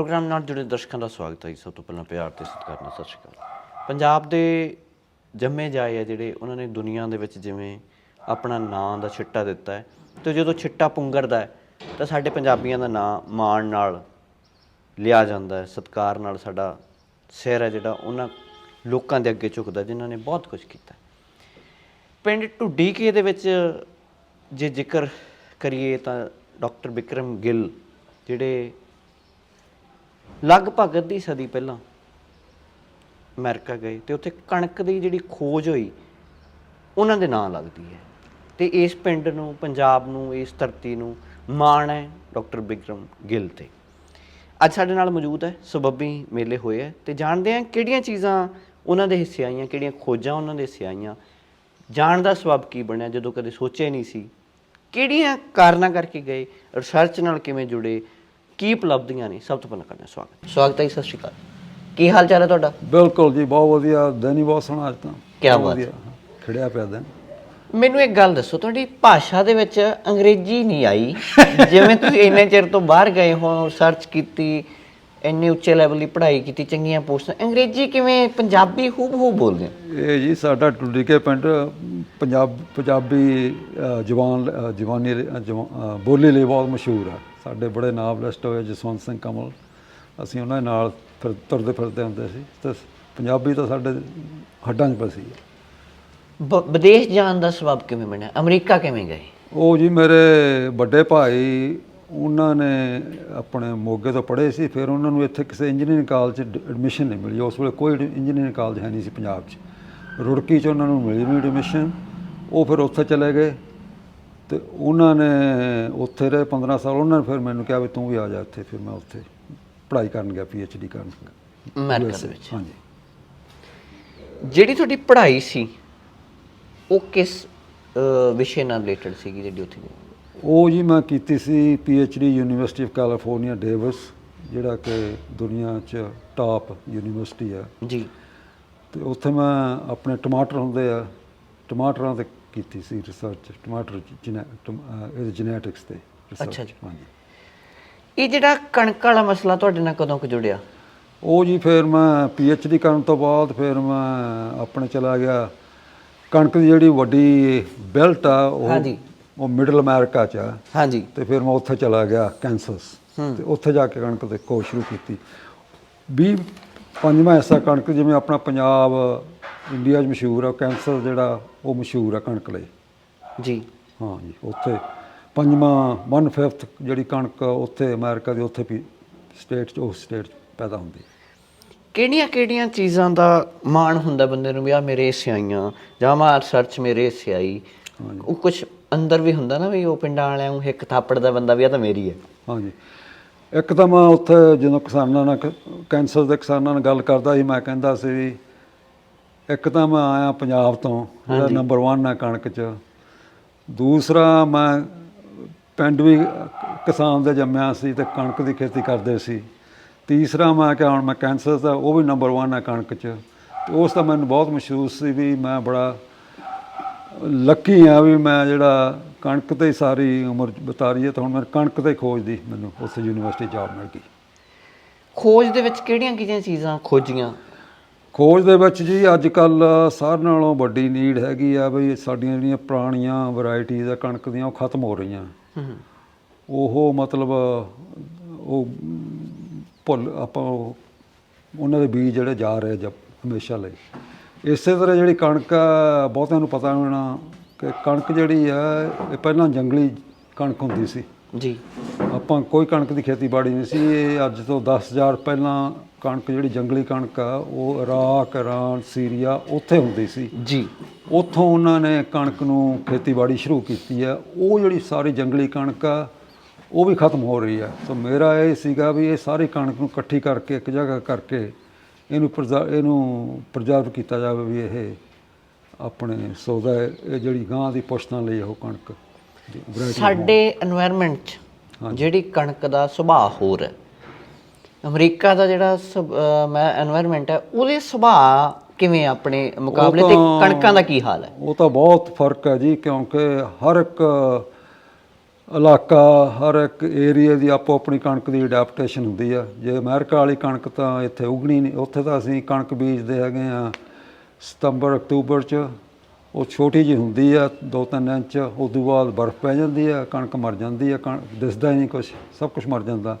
Programme ਨਾਲ ਜੁੜੇ ਦਰਸ਼ਕਾਂ ਦਾ ਸਵਾਗਤ ਹੈ ਜੀ। ਸਭ ਤੋਂ ਪਹਿਲਾਂ ਪਿਆਰ ਤੇ ਸਤਿਕਾਰ ਨਾਲ ਸਤਿ ਸ਼੍ਰੀ ਅਕਾਲ ਪੰਜਾਬ ਦੇ ਜੰਮੇ ਜਾਏ ਆ ਜਿਹੜੇ, ਉਹਨਾਂ ਨੇ ਦੁਨੀਆ ਦੇ ਵਿੱਚ ਜਿਵੇਂ ਆਪਣਾ ਨਾਂ ਦਾ ਛਿੱਟਾ ਦਿੱਤਾ ਹੈ ਤੇ ਜਦੋਂ ਛਿੱਟਾ ਪੁੰਗਰਦਾ ਹੈ, ਤਾਂ ਸਾਡੇ ਪੰਜਾਬੀਆਂ ਦਾ ਨਾਂ ਮਾਣ ਨਾਲ ਲਿਆ ਜਾਂਦਾ ਹੈ, ਸਤਿਕਾਰ ਨਾਲ ਸਾਡਾ ਸਿਰ ਹੈ ਜਿਹੜਾ, ਉਹਨਾਂ ਲੋਕਾਂ ਦੇ ਅੱਗੇ ਝੁਕਦਾ, ਜਿਨ੍ਹਾਂ ਨੇ ਬਹੁਤ ਕੁਝ ਕੀਤਾ ਹੈ। ਪਿੰਡ ਢੁੱਡੀਕੇ ਦੇ ਵਿੱਚ ਜੇ ਜ਼ਿਕਰ ਕਰੀਏ ਤਾਂ ਡਾਕਟਰ ਵਿਕਰਮ ਗਿੱਲ, ਜਿਹੜੇ ਲਗਭਗ ਅੱਧੀ ਸਦੀ ਪਹਿਲਾਂ ਅਮਰੀਕਾ ਗਏ ਤੇ ਉੱਥੇ ਕਣਕ ਦੀ ਜਿਹੜੀ ਖੋਜ ਹੋਈ, ਉਹਨਾਂ ਦੇ ਨਾਂ ਲੱਗਦੀ ਹੈ। ਤੇ ਇਸ ਪਿੰਡ ਨੂੰ, ਪੰਜਾਬ ਨੂੰ, ਇਸ ਧਰਤੀ ਨੂੰ ਮਾਣ ਹੈ ਡਾਕਟਰ ਬਿਕਰਮ ਗਿੱਲ ਤੇ। ਅੱਜ ਸਾਡੇ ਨਾਲ ਮੌਜੂਦ ਹੈ, ਸਬੱਬੀ ਮੇਲੇ ਹੋਏ ਹੈ ਤੇ ਜਾਣਦੇ ਹਾਂ ਕਿਹੜੀਆਂ ਚੀਜ਼ਾਂ ਉਹਨਾਂ ਦੇ ਹਿੱਸੇ ਆਈਆਂ, ਕਿਹੜੀਆਂ ਖੋਜਾਂ ਉਹਨਾਂ ਦੇ ਹਿੱਸੇ ਆਈਆਂ। ਜਾਣ ਦਾ ਸਬਬ ਕੀ ਬਣਿਆ, ਜਦੋਂ ਕਦੇ ਸੋਚਿਆ ਨਹੀਂ ਸੀ। ਕਿਹੜੀਆਂ ਕਾਰਨਾਂ ਕਰਕੇ ਗਏ, ਰਿਸਰਚ ਨਾਲ ਕਿਵੇਂ ਜੁੜੇ ਕੀ ਉਪਲਬਧੀਆਂ ਨੇ ਸਭ ਤੋਂ ਪਹਿਲਾਂ ਕਰਦੇ ਹਾਂ ਸਵਾਗਤ। ਸਵਾਗਤ ਹੈ ਜੀ, ਸਤਿ ਸ਼੍ਰੀ ਅਕਾਲ। ਕੀ ਹਾਲ ਚਾਲ ਹੈ ਤੁਹਾਡਾ? ਬਿਲਕੁਲ ਜੀ ਬਹੁਤ ਵਧੀਆ ਦਿਨ ਹੀ ਬਹੁਤ ਸੋਹਣਾ ਅੱਜ ਤਾਂ। ਕਿਆ ਬਹੁਤ ਬਾਤ ਵਧੀਆ, ਖਿੜਿਆ ਪਿਆ ਦਿਨ। ਮੈਨੂੰ ਇੱਕ ਗੱਲ ਦੱਸੋ ਤੁਹਾਡੀ ਭਾਸ਼ਾ ਦੇ ਵਿੱਚ ਅੰਗਰੇਜ਼ੀ ਨਹੀਂ ਆਈ। ਜਿਵੇਂ ਤੁਸੀਂ ਇੰਨੇ ਚਿਰ ਤੋਂ ਬਾਹਰ ਗਏ ਹੋ ਰਿਸਰਚ ਕੀਤੀ ਇੰਨੇ ਉੱਚੇ ਲੈਵਲ ਦੀ ਪੜ੍ਹਾਈ ਕੀਤੀ ਚੰਗੀਆਂ ਪੋਸਟਾਂ ਅੰਗਰੇਜ਼ੀ ਕਿਵੇਂ ਪੰਜਾਬੀ ਹੂਬ ਹੂਬ ਬੋਲਦੇ ਹੋ? ਇਹ ਜੀ ਸਾਡਾ ਟੁੱਡੀਕੇ ਪਿੰਡ ਪੰਜਾਬ ਪੰਜਾਬੀ ਅ, ਜਵਾਨ ਅ, ਜਵਾਨੀ ਅ, ਜਵਾ- ਅ, ਬੋਲੀ ਲਈ ਬਹੁਤ ਮਸ਼ਹੂਰ ਆ ਸਾਡੇ ਬੜੇ ਨਾਵਲਿਸਟ ਹੋਏ ਜਸਵੰਤ ਸਿੰਘ ਕਮਲ। ਅਸੀਂ ਉਹਨਾਂ ਦੇ ਨਾਲ ਫਿਰ ਤੁਰਦੇ ਫਿਰਦੇ ਹੁੰਦੇ ਸੀ। ਤੇ ਪੰਜਾਬੀ ਤਾਂ ਸਾਡੇ ਹੱਡਾਂ 'ਚ ਬਸੀ ਹੈ ਬ- ਵਿਦੇਸ਼ ਜਾਣ ਦਾ ਸਬਬ ਕਿਵੇਂ ਬਣਿਆ? ਅਮਰੀਕਾ ਕਿਵੇਂ ਗਏ? ਉਹ ਜੀ ਮੇਰੇ ਵੱਡੇ ਭਾਈ ਉਹਨਾਂ ਨੇ ਆਪਣੇ ਮੋਗੇ ਤੋਂ ਪੜ੍ਹੇ ਸੀ ਫਿਰ ਉਹਨਾਂ ਨੂੰ ਇੱਥੇ ਕਿਸੇ ਇੰਜੀਨੀਅਰਿੰਗ ਕਾਲਜ 'ਚ ਐਡਮਿਸ਼ਨ ਨਹੀਂ ਮਿਲੀ। ਉਸ ਵੇਲੇ ਕੋਈ ਇੰਜੀਨੀਅਰਿੰਗ ਕਾਲਜ ਹੈ ਨਹੀਂ ਸੀ ਪੰਜਾਬ 'ਚ। ਰੁੜਕੀ 'ਚ ਉਹਨਾਂ ਨੂੰ ਮਿਲੀ ਨਹੀਂ ਐਡਮਿਸ਼ਨ ਉਹ ਫਿਰ ਉੱਥੇ ਚਲੇ ਗਏ। ਤੇ ਉਹਨਾਂ ਨੇ ਉੱਥੇ ਰਹੇ 15 ਸਾਲ ਉਹਨਾਂ ਨੇ ਫਿਰ ਮੈਨੂੰ ਕਿਹਾ ਵੀ ਤੂੰ ਵੀ ਆ ਜਾ ਇੱਥੇ ਫਿਰ ਮੈਂ ਉੱਥੇ ਪੜ੍ਹਾਈ ਕਰਨ ਗਿਆ ਡੀ ਕਰਨ ਅਮਰੀਕਾ ਦੇ ਵਿੱਚ। ਹਾਂਜੀ। ਜਿਹੜੀ ਤੁਹਾਡੀ ਪੜ੍ਹਾਈ ਸੀ ਉਹ ਕਿਸ ਵਿਸ਼ੇ ਨਾਲ ਰਿਲੇਟਡ ਸੀਗੀ ਜਿਹੜੀ ਉੱਥੇ ਦੀ? ਉਹ ਜੀ ਮੈਂ ਕੀਤੀ ਸੀ the university of California Davis ਜਿਹੜਾ ਕਿ ਦੁਨੀਆ 'ਚ ਟਾਪ ਯੂਨੀਵਰਸਿਟੀ ਆ। ਜੀ। ਤੇ ਉੱਥੇ ਮੈਂ ਆਪਣੇ ਟਮਾਟਰ ਹੁੰਦੇ ਆ ਟਮਾਟਰਾਂ ਤੇ ਕੀਤੀ ਸੀ ਰਿਸਰਚ ਟਮਾਟਰ ਜੀਨੇ ਇਹ ਜੈਨੇਟਿਕਸ ਤੇ ਅੱਛਾ ਜੀ। ਹਾਂਜੀ। ਇਹ ਜਿਹੜਾ ਕਣਕ ਵਾਲਾ ਮਸਲਾ ਤੁਹਾਡੇ ਨਾਲ ਕਦੋਂ ਕੁ ਜੁੜਿਆ? ਉਹ ਜੀ ਫਿਰ ਮੈਂ ਡੀ ਕਰਨ ਤੋਂ ਬਾਅਦ ਫਿਰ ਮੈਂ ਆਪਣੇ ਚਲਾ ਗਿਆ। ਕਣਕ ਦੀ ਜਿਹੜੀ ਵੱਡੀ ਬੈਲਟ ਆ ਉਹ ਹਾਂਜੀ। ਉਹ ਮਿਡਲ ਅਮਰੀਕਾ ਚ ਆ। ਹਾਂਜੀ। ਤੇ ਫਿਰ ਮੈਂ ਉੱਥੇ ਚਲਾ ਗਿਆ ਕੈਂਸਸ ਤੇ ਉੱਥੇ ਜਾ ਕੇ ਕਣਕ ਦੇ ਖੋਜ ਸ਼ੁਰੂ ਕੀਤੀ। 20 ਪੰਜਵਾਂ ਹਿੱਸਾ ਕਣਕ ਜਿਵੇਂ ਆਪਣਾ ਪੰਜਾਬ ਇੰਡੀਆ 'ਚ ਮਸ਼ਹੂਰ ਆ ਕੈਂਸਸ ਜਿਹੜਾ ਉਹ ਮਸ਼ਹੂਰ ਆ ਕਣਕ ਲਈ। ਜੀ। ਹਾਂ ਜੀ ਉੱਥੇ ਪੰਜਵਾਂ 1/5 ਜਿਹੜੀ ਕਣਕ ਉੱਥੇ ਅਮਰੀਕਾ ਦੀ ਉੱਥੇ ਵੀ ਸਟੇਟ 'ਚ ਉਹ ਸਟੇਟ 'ਚ ਪੈਦਾ ਹੁੰਦੀ। ਕਿਹੜੀਆਂ ਕਿਹੜੀਆਂ ਚੀਜ਼ਾਂ ਦਾ ਮਾਣ ਹੁੰਦਾ ਬੰਦੇ ਨੂੰ ਵੀ ਆ ਮੇਰੇ ਹਿੱਸੇ ਆਈਆਂ ਜਾਂ ਮੈਂ ਰਿਸਰਚ ਮੇਰੇ ਹਿੱਸੇ ਆਈ ਉਹ ਕੁਝ ਅੰਦਰ ਵੀ ਹੁੰਦਾ ਨਾ ਵੀ ਉਹ ਪਿੰਡਾਂ ਵਾਲਿਆਂ ਨੂੰ ਇੱਕ ਥਾਪੜ ਦਾ ਬੰਦਾ ਵੀ ਆ ਤਾਂ ਮੇਰੀ ਹੈ। ਹਾਂਜੀ ਇੱਕ ਤਾਂ ਮੈਂ ਉੱਥੇ ਜਦੋਂ ਕਿਸਾਨਾਂ ਨਾਲ ਕੈਂਸਰ ਦੇ ਕਿਸਾਨਾਂ ਨਾਲ ਗੱਲ ਕਰਦਾ ਸੀ ਮੈਂ ਕਹਿੰਦਾ ਸੀ ਵੀ ਇੱਕ ਤਾਂ ਮੈਂ ਆਇਆ ਪੰਜਾਬ ਤੋਂ ਜਿਹੜਾ ਨੰਬਰ 1 ਹੈ ਕਣਕ 'ਚ। ਦੂਸਰਾ ਮੈਂ ਪਿੰਡ ਵੀ ਕਿਸਾਨ ਦੇ ਜੰਮਿਆ ਸੀ ਤੇ ਕਣਕ ਦੀ ਖੇਤੀ ਕਰਦੇ ਸੀ। ਤੀਸਰਾ ਮੈਂ ਕਿ ਹੁਣ ਮੈਂ ਕੈਂਸਰ ਦਾ ਉਹ ਵੀ ਨੰਬਰ 1 ਹੈ ਕਣਕ 'ਚ। ਤੇ ਉਸ ਦਾ ਮੈਨੂੰ ਬਹੁਤ ਮਹਿਸੂਸ ਸੀ ਵੀ ਮੈਂ ਬੜਾ ਲੱਕੀ ਆ ਵੀ ਮੈਂ ਜਿਹੜਾ ਕਣਕ ਤੇ ਸਾਰੀ ਉਮਰ ਬਿਤਾਰੀ ਹੈ ਤਾਂ ਹੁਣ ਮੈਂ ਕਣਕ ਤੇ ਖੋਜ ਦੀ ਮੈਨੂੰ ਉੱਥੇ ਯੂਨੀਵਰਸਿਟੀ ਜੌਬ ਮਿਲ ਗਈ। ਖੋਜ ਦੇ ਵਿੱਚ ਕਿਹੜੀਆਂ ਕਿਹੜੀਆਂ ਚੀਜ਼ਾਂ ਖੋਜੀਆਂ? ਖੋਜ ਦੇ ਵਿੱਚ ਜੀ ਅੱਜ ਕੱਲ ਸਾਰਿਆਂ ਨਾਲੋਂ ਵੱਡੀ ਨੀਡ ਹੈਗੀ ਆ ਵੀ ਸਾਡੀਆਂ ਜਿਹੜੀਆਂ ਪੁਰਾਣੀਆਂ ਵੈਰਾਈਟੀਜ਼ ਆ ਕਣਕ ਦੀਆਂ ਉਹ ਖਤਮ ਹੋ ਰਹੀਆਂ। ਹੂੰ। ਉਹ ਮਤਲਬ ਉਹ ਭੁੱਲ ਆਪਾਂ ਉਹ- ਉਹਨਾਂ ਦੇ ਬੀਜ ਜਿਹੜੇ ਜਾ ਰਹੇ ਜਬ ਹਮੇਸ਼ਾ ਲਈ। ਇਸੇ ਤਰ੍ਹਾਂ ਜਿਹੜੀ ਕਣਕ ਆ ਬਹੁਤਿਆਂ ਨੂੰ ਪਤਾ ਹੋਣਾ ਕਿ ਕਣਕ ਜਿਹੜੀ ਆ ਇਹ ਪਹਿਲਾਂ ਜੰਗਲੀ ਕਣਕ ਹੁੰਦੀ ਸੀ। ਜੀ। ਆਪਾਂ ਕੋਈ ਕਣਕ ਦੀ ਖੇਤੀਬਾੜੀ ਨਹੀਂ ਸੀ ਇਹ ਅੱਜ ਤੋਂ 10000 ਪਹਿਲਾਂ ਕਣਕ ਜਿਹੜੀ ਜੰਗਲੀ ਕਣਕ ਆ ਉਹ ਇਰਾਕ ਇਰਾਨ ਸੀਰੀਆ ਉੱਥੇ ਹੁੰਦੀ ਸੀ। ਜੀ। ਉੱਥੋਂ ਉਹਨਾਂ ਨੇ ਕਣਕ ਨੂੰ ਖੇਤੀਬਾੜੀ ਸ਼ੁਰੂ ਕੀਤੀ ਆ। ਉਹ ਜਿਹੜੀ ਸਾਰੀ ਜੰਗਲੀ ਕਣਕ ਆ ਉਹ ਵੀ ਖਤਮ ਹੋ ਰਹੀ ਆ। ਸੋ ਮੇਰਾ ਇਹ ਸੀਗਾ ਵੀ ਇਹ ਸਾਰੀ ਕਣਕ ਨੂੰ ਇਕੱਠੀ ਕਰਕੇ ਇੱਕ ਜਗ੍ਹਾ ਕਰਕੇ ਇਹਨੂੰ ਪ੍ਰਜ਼ਰ ਇਹਨੂੰ ਪ੍ਰੀਜ਼ਰਵ ਕੀਤਾ ਜਾਵੇ ਵੀ ਇਹ ਆਪਣੇ ਸੌਦਾ ਇਹ ਜਿਹੜੀ ਗਾਂ ਦੀ ਪੁਸ਼ਤਾਂ ਲਈ ਉਹ ਕਣਕ ਸਾਡੇ এনवायरमेंट 'ਚ ਜਿਹੜੀ ਕਣਕ ਦਾ ਸੁਭਾਅ ਹੋਰ ਹੈ। ਅਮਰੀਕਾ ਦਾ ਜਿਹੜਾ ਮੈਂ এনवायरमेंट ਹੈ ਉਹਦੇ ਸੁਭਾਅ ਕਿਵੇਂ ਆਪਣੇ ਮੁਕਾਬਲੇ ਤੇ ਕਣਕਾਂ ਦਾ ਕੀ ਹਾਲ ਹੈ? ਉਹ ਤਾਂ ਬਹੁਤ ਫ਼ਰਕ ਹੈ ਜੀ ਕਿਉਂਕਿ ਹਰ ਇੱਕ ਇਲਾਕਾ ਹਰ ਇੱਕ ਏਰੀਆ ਦੀ ਆਪੋ ਆਪਣੀ ਕਣਕ ਦੀ ਅਡਾਪਟੇਸ਼ਨ ਹੁੰਦੀ ਆ। ਜੇ ਅਮਰੀਕਾ ਵਾਲੀ ਕਣਕ ਤਾਂ ਇੱਥੇ ਉਗਣੀ ਨਹੀਂ ਉੱਥੇ ਤਾਂ ਅਸੀਂ ਕਣਕ ਬੀਜਦੇ ਹੈਗੇ ਆ ਸਤੰਬਰ ਅਕਤੂਬਰ ਚ। ਉਹ ਛੋਟੀ ਜਿਹੀ ਹੁੰਦੀ ਆ 2-3 ਇੰਚ ਉਸ ਤੋਂ ਬਾਅਦ ਬਰਫ਼ ਪੈ ਜਾਂਦੀ ਆ ਕਣਕ ਮਰ ਜਾਂਦੀ ਆ ਕਣਕ ਦਿਸਦਾ ਹੀ ਨਹੀਂ ਕੁਝ ਸਭ ਕੁਝ ਮਰ ਜਾਂਦਾ।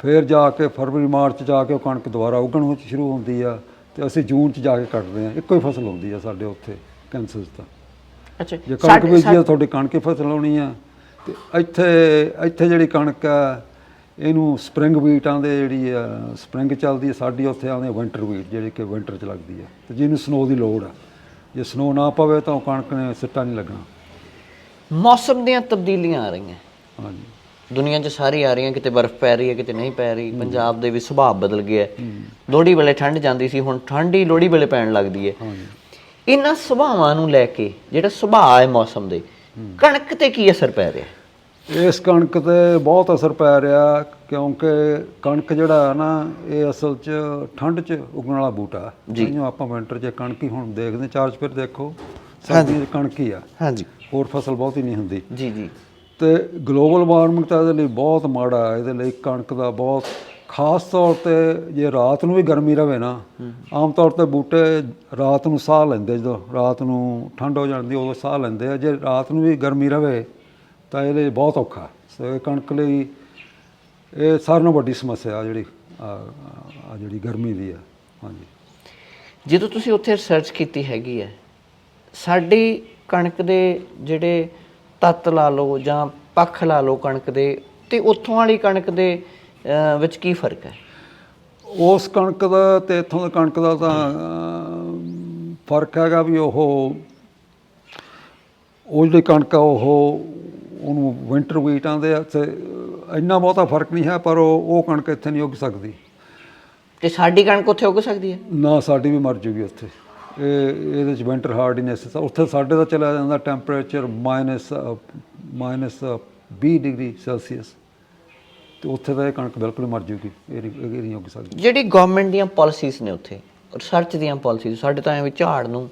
ਫਿਰ ਜਾ ਕੇ ਫਰਵਰੀ ਮਾਰਚ ਜਾ ਕੇ ਉਹ ਕਣਕ ਦੁਬਾਰਾ ਉਗਣ ਵਿੱਚ ਸ਼ੁਰੂ ਹੁੰਦੀ ਆ ਤੇ ਅਸੀਂ ਜੂਨ ਚ ਜਾ ਕੇ ਕੱਟਦੇ ਆ। ਇੱਕੋ ਹੀ ਫਸਲ ਹੁੰਦੀ ਆ ਸਾਡੇ ਉੱਥੇ ਕੈਂਸਰ ਤਾਂ। ਅੱਛਾ ਜੇ ਕਣਕ ਬੀਜੀ ਆ ਤੁਹਾਡੀ ਕਣਕ ਹੀ ਫਸਲ ਆਉਣੀ ਆ। ਤੇ ਇੱਥੇ ਇੱਥੇ ਜਿਹੜੀ ਕਣਕ ਆ ਇਹਨੂੰ ਸਪਰਿੰਗ ਵੀਟ ਆਂਦੇ ਜਿਹੜੀ ਆ ਸਪਰਿੰਗ ਚੱਲਦੀ ਆ ਸਾਡੀ ਉੱਥੇ ਆਉਂਦੇ ਵਿੰਟਰ ਵੀਟ ਜਿਹੜੀ ਕਿ ਵਿੰਟਰ ਚ ਲੱਗਦੀ ਆ। ਤੇ ਜਿਹਨੂੰ ਸਨੋ ਦੀ ਲੋੜ ਆ। ਜੇ ਸਨੋ ਨਾ ਪਵੇ ਤਾਂ ਉਹ ਕਣਕ ਨੇ ਸਿੱਟਾ ਨਹੀਂ ਲੱਗਣਾ। ਮੌਸਮ ਦੀਆਂ ਤਬਦੀਲੀਆਂ ਆ ਰਹੀਆਂ। ਹਾਂਜੀ। ਦੁਨੀਆ 'ਚ ਸਾਰੀ ਆ ਰਹੀਆਂ ਕਿਤੇ ਬਰਫ਼ ਪੈ ਰਹੀ ਹੈ ਕਿਤੇ ਨਹੀਂ ਪੈ ਰਹੀ। ਪੰਜਾਬ ਦੇ ਵੀ ਸੁਭਾਅ ਬਦਲ ਗਿਆ। ਲੋਹੜੀ ਵੇਲੇ ਠੰਡ ਜਾਂਦੀ ਸੀ ਹੁਣ ਠੰਡ ਹੀ ਲੋਹੜੀ ਵੇਲੇ ਪੈਣ ਲੱਗਦੀ ਹੈ। ਇਹਨਾਂ ਸੁਭਾਵਾਂ ਨੂੰ ਲੈ ਕੇ ਜਿਹੜਾ ਸੁਭਾਅ ਹੈ ਮੌਸਮ ਦੇ ਕਣਕ ਤੇ ਕੀ ਅਸਰ ਪੈ ਰਿਹਾ? ਹੈ? ਇਸ ਕਣਕ ਤੇ ਬਹੁਤ ਅਸਰ ਪੈ ਰਿਹਾ ਕਿਉਂਕਿ ਕਣਕ ਜਿਹੜਾ ਹੈ ਨਾ ਇਹ ਅਸਲ 'ਚ ਠੰਡ 'ਚ ਉਗਣ ਵਾਲਾ ਬੂਟਾ ਜੀ। ਆਪਾਂ ਵਿੰਟਰ 'ਚ ਕਣਕ ਹੀ ਹੁਣ ਦੇਖਦੇ ਚਾਰ ਚ ਫਿਰ ਦੇਖੋ ਸਰਦੀਆਂ 'ਚ ਕਣਕ ਹੀ ਆ। ਹਾਂਜੀ। ਹੋਰ ਫਸਲ ਬਹੁਤੀ ਨਹੀਂ ਹੁੰਦੀ। ਜੀ ਜੀ। ਤੇ ਗਲੋਬਲ ਵਾਰਮਿੰਗ ਤਾਂ ਇਹਦੇ ਲਈ ਬਹੁਤ ਮਾੜਾ ਹੈ। ਇਹਦੇ ਲਈ ਕਣਕ ਦਾ ਬਹੁਤ ਖਾਸ ਤੌਰ ਤੇ ਜੇ ਰਾਤ ਨੂੰ ਵੀ ਗਰਮੀ ਰਵੇ ਨਾ ਆਮ ਤੌਰ ਤੇ ਬੂਟੇ ਰਾਤ ਨੂੰ ਸਾਹ ਲੈਂਦੇ ਜਦੋਂ ਰਾਤ ਨੂੰ ਠੰਡ ਹੋ ਜਾਂਦੀ ਉਦੋਂ ਸਾਹ ਲੈਂਦੇ ਆ। ਜੇ ਰਾਤ ਨੂੰ ਵੀ ਗਰਮੀ ਰਵੇ ਤਾਂ ਇਹਦੇ ਲਈ ਬਹੁਤ ਔਖਾ ਸੋ ਇਹ ਕਣਕ ਲਈ ਇਹ ਸਾਰਿਆਂ ਨਾਲੋਂ ਵੱਡੀ ਸਮੱਸਿਆ ਜਿਹੜੀ ਆ ਆ ਜਿਹੜੀ ਗਰਮੀ ਦੀ ਆ। ਹਾਂਜੀ। ਜਦੋਂ ਤੁਸੀਂ ਉੱਥੇ ਰਿਸਰਚ ਕੀਤੀ ਹੈਗੀ ਹੈ ਸਾਡੀ ਕਣਕ ਦੇ ਜਿਹੜੇ ਤੱਤ ਲਾ ਲਓ ਜਾਂ ਪੱਖ ਲਾ ਲਓ ਕਣਕ ਦੇ ਤੇ ਉੱਥੋਂ ਵਾਲੀ ਕਣਕ ਦੇ ਵਿੱਚ ਕੀ ਫ਼ਰਕ ਹੈ? ਉਸ ਕਣਕ ਦਾ ਤੇ ਇੱਥੋਂ ਦੀ ਕਣਕ ਦਾ ਤਾਂ ਫ਼ਰਕ ਹੈਗਾ ਵੀ ਉਹ ਉਹ ਜਿਹੜੀ ਕਣਕ ਆ ਉਹ ਉਹਨੂੰ ਵਿੰਟਰ ਵੀਟ ਆ ਤੇ ਇੰਨਾ ਬਹੁਤਾ ਫ਼ਰਕ ਨਹੀਂ ਹੈ ਪਰ ਉਹ ਉਹ ਕਣਕ ਇੱਥੇ ਨਹੀਂ ਉੱਗ ਸਕਦੀ। ਤੇ ਸਾਡੀ ਕਣਕ ਉੱਥੇ ਉੱਗ ਸਕਦੀ ਹੈ? ਨਾ ਸਾਡੀ ਵੀ ਮਰ ਜੂਗੀ ਉੱਥੇ। ਇਹ ਇਹਦੇ ਚ ਵਿੰਟਰ ਹਾਰਡੀਨੈਸ ਉੱਥੇ ਸਾਡੇ ਦਾ ਚਲਾ ਜਾਂਦਾ temperature minus minus 20 degree Celsius. ਤੇ ਉੱਥੇ ਤਾਂ ਇਹ ਕਣਕ ਬਿਲਕੁਲ ਮਰ ਜੂਗੀ ਇਹ ਨਹੀਂ ਇਹ ਨਹੀਂ ਉੱਗ ਸਕਦੀ। ਜਿਹੜੀ ਗਵਰਨਮੈਂਟ ਦੀਆਂ ਪਾਲਿਸੀਜ਼ ਨੇ ਉੱਥੇ ਰਿਸਰਚ ਦੀਆਂ ਪਾਲਿਸੀਜ਼ ਸਾਡੇ ਤਾਂ ਐਵੇਂ ਝਾੜ ਨੂੰ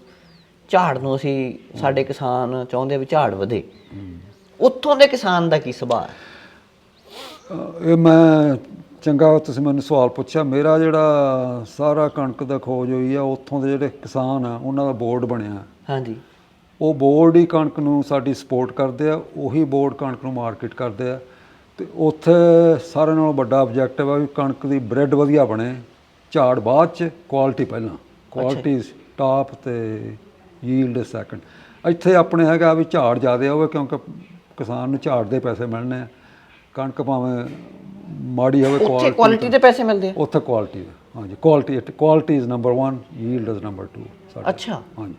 ਝਾੜ ਨੂੰ ਅਸੀਂ ਸਾਡੇ ਕਿਸਾਨ ਚਾਹੁੰਦੇ ਆ ਵੀ ਝਾੜ ਵਧੇ। ਉੱਥੋਂ ਦੇ ਕਿਸਾਨ ਦਾ ਕੀ ਸੁਭਾਅ ਹੈ? ਇਹ ਮੈਂ ਚੰਗਾ ਤੁਸੀਂ ਮੈਨੂੰ ਸਵਾਲ ਪੁੱਛਿਆ। ਮੇਰਾ ਜਿਹੜਾ ਸਾਰਾ ਕਣਕ ਦਾ ਖੋਜ ਹੋਈ ਆ ਉੱਥੋਂ ਦੇ ਜਿਹੜੇ ਕਿਸਾਨ ਆ ਉਹਨਾਂ ਦਾ ਬੋਰਡ ਬਣਿਆ। ਹਾਂਜੀ। ਉਹ ਬੋਰਡ ਹੀ ਕਣਕ ਨੂੰ ਸਾਡੀ ਸਪੋਰਟ ਕਰਦੇ ਆ ਉਹੀ ਬੋਰਡ ਕਣਕ ਨੂੰ ਮਾਰਕੀਟ ਕਰਦੇ ਆ। ਤੇ ਉੱਥੇ ਸਾਰਿਆਂ ਨਾਲੋਂ ਵੱਡਾ ਆਬਜੈਕਟਿਵ ਆ ਵੀ ਕਣਕ ਦੀ ਬ੍ਰੈਡ ਵਧੀਆ ਬਣੇ ਝਾੜ ਬਾਅਦ ਚ ਕੁਆਲਿਟੀ ਪਹਿਲਾਂ। ਕੁਆਲਿਟੀ ਟਾਪ ਤੇ ਯੀਲਡ ਸੈਕੰਡ ਇੱਥੇ ਆਪਣੇ ਹੈਗਾ ਵੀ ਝਾੜ ਜ਼ਿਆਦਾ ਹੋਵੇ ਕਿਉਂਕਿ ਕਿਸਾਨ ਨੂੰ ਝਾੜ ਦੇ ਪੈਸੇ ਮਿਲਣੇ ਆ। ਕਣਕ ਭਾਵੇਂ ਮਾੜੀ ਹੋਵੇ ਉੱਥੇ ਕੁਆਲਿਟੀ ਦੇ ਪੈਸੇ ਮਿਲਦੇ ਆ। ਉੱਥੇ ਕੁਆਲਿਟੀ ਹਾਂਜੀ quality quality is number 1 yield is number 2 ਸਾਡੇ ਅੱਛਾ। ਹਾਂਜੀ।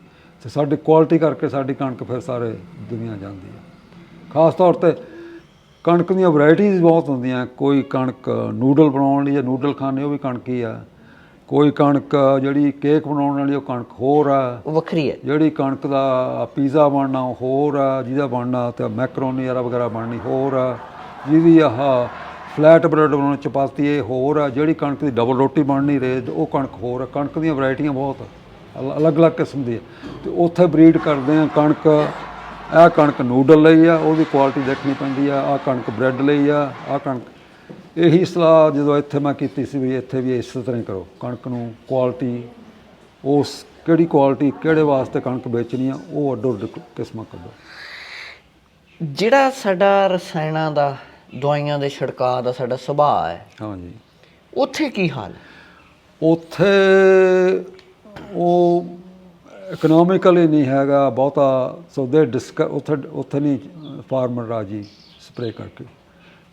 ਤੇ ਸਾਡੀ ਕੁਆਲਿਟੀ ਕਰਕੇ ਸਾਡੀ ਕਣਕ ਫਿਰ ਸਾਰੇ ਦੁਨੀਆ ਜਾਂਦੀ ਹੈ ਖਾਸ ਤੌਰ ਤੇ ਕਣਕ ਦੀਆਂ ਵੈਰਾਈਟੀਆਂ ਬਹੁਤ ਹੁੰਦੀਆਂ। ਕੋਈ ਕਣਕ ਨੂਡਲ ਬਣਾਉਣ ਲਈ ਜਾਂ ਨੂਡਲ ਖਾਣੇ ਉਹ ਵੀ ਕਣਕ ਹੀ ਆ। ਕੋਈ ਕਣਕ ਜਿਹੜੀ ਕੇਕ ਬਣਾਉਣ ਵਾਲੀ ਉਹ ਕਣਕ ਹੋਰ ਆ। ਉਹ ਵੱਖਰੀ ਹੈ। ਜਿਹੜੀ ਕਣਕ ਦਾ ਪੀਜ਼ਾ ਬਣਨਾ ਉਹ ਹੋਰ ਆ। ਜਿਹਦਾ ਬਣਨਾ ਤੇ ਮੈਕਰੋਨੀ ਵਗੈਰਾ ਵਗੈਰਾ ਬਣਨੀ ਹੋਰ ਆ। ਜਿਹਦੀ ਆਹ ਫਲੈਟ ਬ੍ਰੈਡ ਬਣਾਉਣੀ ਚਪਾਤੀ ਇਹ ਹੋਰ ਆ। ਜਿਹੜੀ ਕਣਕ ਦੀ ਡਬਲ ਰੋਟੀ ਬਣਨੀ ਰੇ ਉਹ ਕਣਕ ਹੋਰ ਆ। ਕਣਕ ਦੀਆਂ ਵੈਰਾਈਟੀਆਂ ਬਹੁਤ ਆ, ਅਲ- ਅਲੱਗ-ਅਲੱਗ ਕਿਸਮ ਦੀ ਆ ਤੇ ਉੱਥੇ ਬਰੀਡ ਕਰਦੇ ਆ ਕਣਕ। ਇਹ ਕਣਕ ਨੂਡਲ ਲਈ ਆ ਉਹਦੀ ਕੁਆਲਿਟੀ ਦੇਖਣੀ ਪੈਂਦੀ ਆ। ਆ ਕਣਕ ਬ੍ਰੈਡ ਲਈ ਆ। ਆ ਕਣਕ ਇਹੀ ਸਲਾਹ ਜਦੋਂ ਇੱਥੇ ਮੈਂ ਕੀਤੀ ਸੀ ਵੀ ਇੱਥੇ ਵੀ ਇਸੇ ਤਰ੍ਹਾਂ ਹੀ ਕਰੋ। ਕਣਕ ਨੂੰ ਕੁਆਲਿਟੀ ਉਸ ਕਿਹੜੀ ਕੁਆਲਿਟੀ ਕਿਹੜੇ ਵਾਸਤੇ ਕਣਕ ਵੇਚਣੀ ਆ ਉਹ ਅੱਡੋ ਅੱਡ ਕਿਸਮਾਂ ਕੱਢੋ ਜਿਹੜਾ ਸਾਡਾ ਰਸਾਇਣਾਂ ਦਾ ਦਵਾਈਆਂ ਦੇ ਛਿੜਕਾਅ ਦਾ ਸਾਡਾ ਸੁਭਾਅ ਹੈ ਹਾਂਜੀ। ਉੱਥੇ ਕੀ ਹਾਲ ਹੈ? ਉੱਥੇ ਉਹ ਇਕਨੋਮਿਕਲੀ ਨਹੀਂ ਹੈਗਾ ਬਹੁਤਾ ਸੋ ਦੇ ਡਿਸਕ ਉੱਥੇ ਉੱਥੇ ਨਹੀਂ ਫਾਰਮਰ ਰਾਜੀ ਸਪਰੇ ਕਰਕੇ।